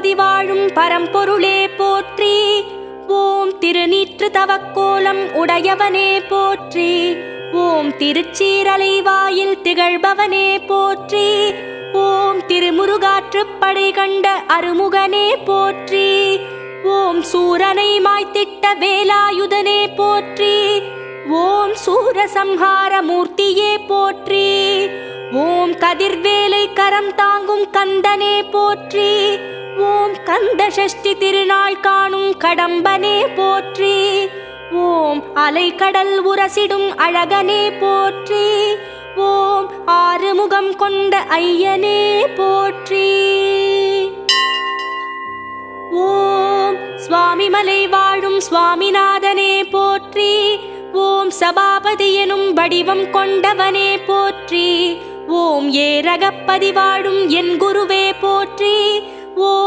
பரமபதி வாழும் பரம்பொருளே போற்றி. ஓம் திருநீற்று தவக்கோலம் உடையவனே போற்றி. ஓம் திருச்சீரலை வாயில் திகழ்பவனே போற்றி. ஓம் திருமுருகாற்று படை கண்ட அருமுகனே போற்றி. ஓம் சூரனை மாய்த்திட்ட வேலாயுதனே போற்றி. ஓம் சூரசம்ஹார மூர்த்தியே போற்றி. ஓம் கதிர்வேலை கரம் தாங்கும் கந்தனே போற்றி. கந்த சஷ்டி திருநாள் காணும் கடம்பனே போற்றி. ஓம் அலைக்கடல் உரசிடும் அழகனே போற்றி. ஓம் ஆறுமுகம் கொண்ட ஐயனே போற்றி. ஓம் சுவாமிமலை வாழும் சுவாமிநாதனே போற்றி. ஓம் சபாபதி எனும் வடிவம் கொண்டவனே போற்றி. ஓம் ஏரகப்பதி வாழும் என் குருவே போற்றி. ஓம்